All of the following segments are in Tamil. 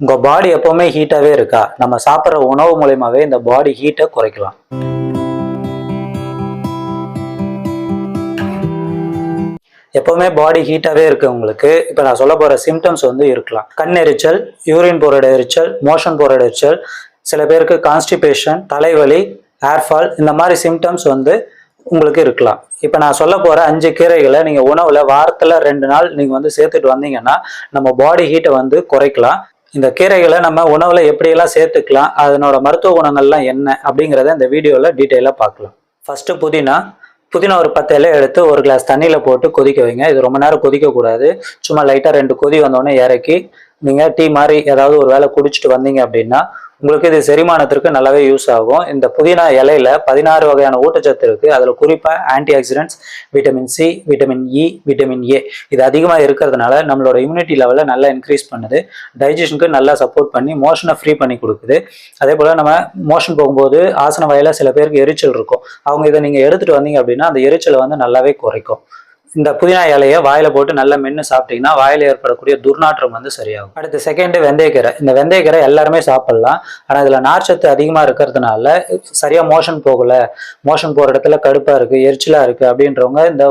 உங்கள் பாடி எப்போவுமே ஹீட்டாகவே இருக்கா? நம்ம சாப்பிட்ற உணவு மூலயமாவே இந்த பாடி ஹீட்டை குறைக்கலாம். எப்போவுமே பாடி ஹீட்டாகவே இருக்கவங்களுக்கு இப்போ நான் சொல்ல போகிற சிம்டம்ஸ் வந்து இருக்கலாம். கண் எரிச்சல் யூரின் போகிற எரிச்சல் மோஷன் போகிற எரிச்சல் சில பேருக்கு கான்ஸ்டிபேஷன் தலைவலி ஏர்ஃபால் இந்த மாதிரி சிம்டம்ஸ் வந்து உங்களுக்கு இருக்கலாம். இப்போ நான் சொல்ல போகிற அஞ்சு கீரைகளை நீங்கள் உணவில் வாரத்தில் ரெண்டு நாள் நீங்கள் வந்து சேர்த்துட்டு வந்தீங்கன்னா நம்ம பாடி ஹீட்டை வந்து குறைக்கலாம். இந்த கீரைகளை நம்ம உணவில் எப்படியெல்லாம் சேர்த்துக்கலாம் அதனோட மருத்துவ குணங்கள்லாம் என்ன அப்படிங்கிறத இந்த வீடியோவில் டீட்டெயிலாக பார்க்கலாம். ஃபஸ்ட்டு புதினா புதினா ஒரு பத்து இலை எடுத்து ஒரு கிளாஸ் தண்ணியில் போட்டு கொதிக்க வைங்க. இது ரொம்ப நேரம் கொதிக்கக்கூடாது சும்மா லைட்டாக ரெண்டு கொதி வந்தோடனே இறக்கி நீங்கள் டீ மாதிரி ஏதாவது ஒரு வேலை குடிச்சிட்டு வந்தீங்க அப்படின்னா உங்களுக்கு இது செரிமானத்திற்கு நல்லாவே யூஸ் ஆகும். இந்த புதினா இலையில பதினாறு வகையான ஊட்டச்சத்து இருக்கு. அதில் குறிப்பாக antioxidants vitamin C vitamin E vitamin A இது அதிகமாக இருக்கிறதுனால நம்மளோட இம்யூனிட்டி லெவலை நல்லா இன்க்ரீஸ் பண்ணுது. டைஜஷனுக்கு நல்லா சப்போர்ட் பண்ணி மோஷனை ஃப்ரீ பண்ணி கொடுக்குது. அதே போல் நம்ம மோஷன் போகும்போது ஆசன வயலில் சில பேருக்கு எரிச்சல் இருக்கும். அவங்க இதை நீங்கள் எடுத்துகிட்டு வந்தீங்க அப்படின்னா அந்த எரிச்சலை வந்து நல்லாவே குறைக்கும். இந்த புதினா இலையை வாயில போட்டு நல்லா மென்று சாப்பிட்டீங்கன்னா வாயில ஏற்படக்கூடிய துர்நாற்றம் வந்து சரியாகும். அடுத்து செகண்ட் வெந்தயக்கீரை. இந்த வெந்தயக்கீரை எல்லாருமே சாப்பிடலாம். ஆனால் இதில் நார்ச்சத்து அதிகமாக இருக்கிறதுனால சரியாக மோஷன் போகலை. மோஷன் போகிற இடத்துல கடுப்பாக இருக்குது எரிச்சலாக இருக்குது அப்படின்றவங்க இந்த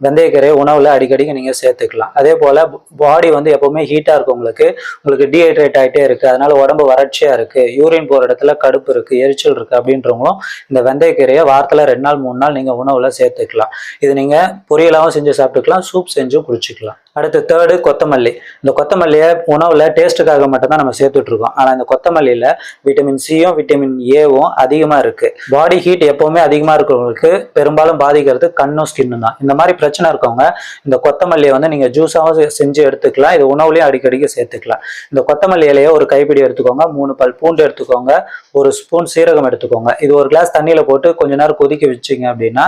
வெந்தயக்கரையை உணவில் அடிக்கடிக்கு நீங்கள் சேர்த்துக்கலாம். அதே போல் பாடி வந்து எப்போவுமே ஹீட்டாக இருக்கும் உங்களுக்கு உங்களுக்கு டீஹைட்ரேட் ஆகிட்டே இருக்குது அதனால் உடம்பு வறட்சியாக இருக்குது யூரின் போகிற இடத்துல கடுப்பு இருக்குது எரிச்சல் இருக்குது அப்படின்றவங்களும் இந்த வெந்தயக்கீரையை வாரத்தில் ரெண்டு நாள் மூணு நாள் நீங்கள் உணவில் சேர்த்துக்கலாம். இது நீங்கள் பொரியலாகவும் செஞ்சு சாப்பிட்டுக்கலாம் சூப் செஞ்சு குடிச்சிக்கலாம். அடுத்து தேர்டு கொத்தமல்லி. இந்த கொத்தமல்லியை உணவில் டேஸ்ட்டுக்காக மட்டும்தான் நம்ம சேர்த்துட்ருக்கோம். ஆனால் இந்த கொத்தமல்லியில் விட்டமின் சியும் விட்டமின் ஏவும் அதிகமாக இருக்குது பாடி ஹீட் எப்போவுமே அதிகமாக இருக்கிறவங்களுக்கு பெரும்பாலும் பாதிக்கிறது கண்ணும் ஸ்கின்னும் தான். இந்த மாதிரி பிரச்சனை இருக்கவங்க இந்த கொத்தமல்லியை வந்து நீங்கள் ஜூஸாகவும் செஞ்சு எடுத்துக்கலாம். இது உணவுலையும் அடிக்கடிக்கு சேர்த்துக்கலாம். இந்த கொத்தமல்லி இலையை ஒரு கைப்பிடி எடுத்துக்கோங்க. மூணு பல் பூண்டு எடுத்துக்கோங்க. ஒரு ஸ்பூன் சீரகம் எடுத்துக்கோங்க. இது ஒரு கிளாஸ் தண்ணியில் போட்டு கொஞ்ச நேரம் கொதிக்க வச்சிங்க அப்படின்னா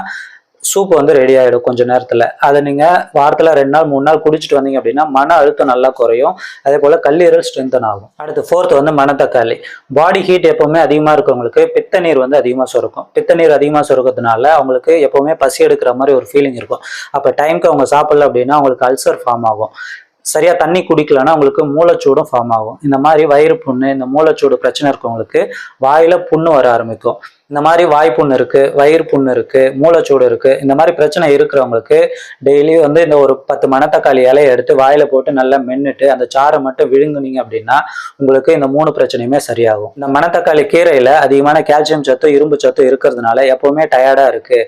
சூப் வந்து ரெடி ஆகிடும் கொஞ்சம் நேரத்தில். அதை நீங்கள் வாரத்தில் ரெண்டு நாள் மூணு நாள் குடிச்சிட்டு வந்தீங்க அப்படின்னா மன அழுத்தம் நல்லா குறையும். அதே போல் கல்லீரல் ஸ்ட்ரென்தன் ஆகும். அடுத்து ஃபோர்த் வந்து மணத்தக்காளி பாடி ஹீட் எப்போவுமே அதிகமாக இருக்கவங்களுக்கு பித்த நீர் வந்து அதிகமாக சுரக்கும். பித்த நீர் அதிகமாக சுரக்கிறதுனால அவங்களுக்கு எப்போவுமே பசி எடுக்கிற மாதிரி ஒரு ஃபீலிங் இருக்கும். அப்போ டைம்க்கு அவங்க சாப்பிடல அப்படின்னா அவங்களுக்கு அல்சர் ஃபார்ம் ஆகும். சரியா தண்ணி குடிக்கலன்னா உங்களுக்கு மூளைச்சூடும் ஃபார்ம் ஆகும். இந்த மாதிரி வயிறு புண்ணு இந்த மூளைச்சூடு பிரச்சனை இருக்கவங்களுக்கு வாயில புண்ணு வர ஆரம்பிக்கும். இந்த மாதிரி வாய் இருக்கு வயிறு புண்ணு இருக்கு மூளைச்சூடு இருக்கு இந்த மாதிரி பிரச்சனை இருக்கிறவங்களுக்கு டெய்லி வந்து இந்த ஒரு பத்து மணத்தக்காளி இலையை எடுத்து வாயில போட்டு நல்லா மென்னுட்டு அந்த சாரை மட்டும் விழுங்குனீங்க அப்படின்னா உங்களுக்கு இந்த மூணு பிரச்சனையுமே சரியாகும். இந்த மணத்தக்காளி கீரையில அதிகமான கால்சியம் சத்து இரும்பு சத்து இருக்கிறதுனால எப்பவுமே டயர்டா இருக்கு.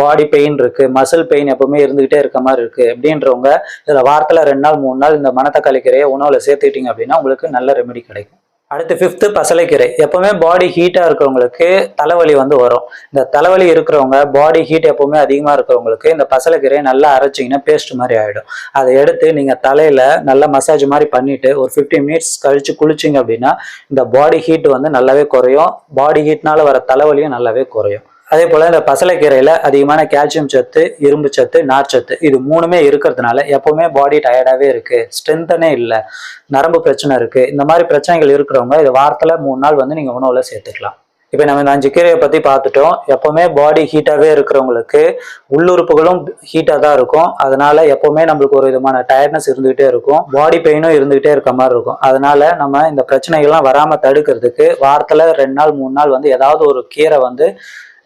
பாடி பெயின் இருக்கு மசில் பெயின் எப்பவுமே இருந்துகிட்டே இருக்க மாதிரி இருக்கு. அப்படின்றவங்க இதுல வாரத்துல ரெண்டு நாள் மூணு நாள் இந்த மணத்தக்காளி கீரையை உணவுல சேர்த்துக்கிட்டீங்க அப்படின்னா உங்களுக்கு நல்ல ரெமெடி கிடைக்கும். அடுத்து ஃபிஃப்த்து பசலைக்கீரை. எப்பவுமே பாடி ஹீட்டாக இருக்கிறவங்களுக்கு தலைவலி வந்து வரும். இந்த தலைவலி இருக்கிறவங்க பாடி ஹீட் எப்பவுமே அதிகமாக இருக்கிறவங்களுக்கு இந்த பசலைக்கீரையை நல்லா அரைச்சிங்கன்னா பேஸ்ட் மாதிரி ஆகிடும் அதை எடுத்து நீங்கள் தலையில் நல்லா மசாஜ் மாதிரி பண்ணிவிட்டு ஒரு ஃபிஃப்டி மினிட்ஸ் கழித்து குளிச்சிங்க அப்படின்னா இந்த பாடி ஹீட் வந்து நல்லாவே குறையும். பாடி ஹீட்னால வர தலைவலியும் நல்லாவே குறையும். அதே போல் இந்த பசலைக்கீரையில் அதிகமான கால்சியம் சத்து இரும்பு சத்து நார்ச்சத்து இது மூணுமே இருக்கிறதுனால எப்போவுமே பாடி டயர்டாகவே இருக்குது ஸ்ட்ரென்த்தனே இல்லை. நரம்பு பிரச்சனை இருக்குது இந்த மாதிரி பிரச்சனைகள் இருக்கிறவங்க இது வாரத்தில் மூணு நாள் வந்து நீங்கள் உணவில் சேர்த்துக்கலாம். இப்போ நம்ம இந்த அஞ்சு கீரையை பற்றி பார்த்துட்டோம். எப்போவுமே பாடி ஹீட்டாகவே இருக்கிறவங்களுக்கு உள்ளுறுப்புகளும் ஹீட்டாக தான் இருக்கும். அதனால எப்போவுமே நம்மளுக்கு ஒரு விதமான டயர்ட்னஸ் இருந்துகிட்டே இருக்கும். பாடி பெயினும் இருந்துகிட்டே இருக்க மாதிரி இருக்கும். அதனால நம்ம இந்த பிரச்சனைகள்லாம் வராமல் தடுக்கிறதுக்கு வாரத்தில் ரெண்டு நாள் மூணு நாள் வந்து ஏதாவது ஒரு கீரை வந்து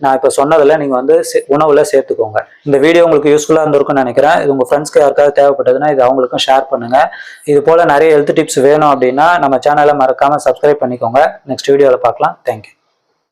நான் இப்போ சொன்னதில் நீங்கள் வந்து சே- சேர்த்துக்கோங்க. இந்த வீடியோ உங்களுக்கு யூஸ்ஃபுல்லாக இருந்திருக்கும்னு நினைக்கிறேன். இது உங்கள் ஃப்ரெண்ட்ஸ்க்கு யாருக்காவது தேவைப்பட்டதுன்னா இது அவங்களுக்கும் ஷேர் பண்ணுங்கள் இது போல் நிறைய ஹெல்த் டிப்ஸ் வேணும் அப்படின்னா நம்ம சேனலை மறக்காமல் சப்ஸ்கிரைப் பண்ணிக்கோங்க. நெக்ஸ்ட் வீடியோவில் பார்க்கலாம். தேங்க்யூ